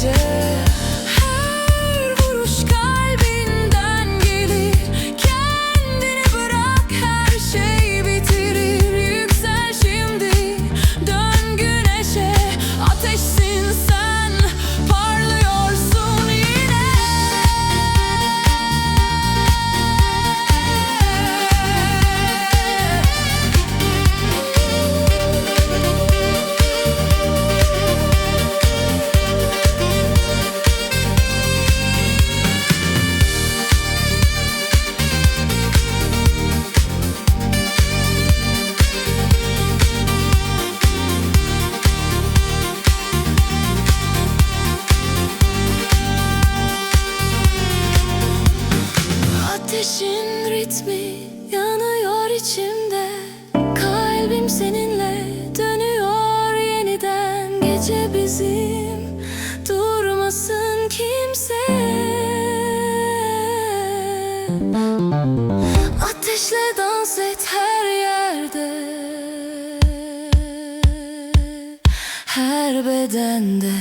Jesus. İçimde. Kalbim seninle dönüyor yeniden. Gece bizim durmasın kimse. Ateşle dans et her yerde. Her bedende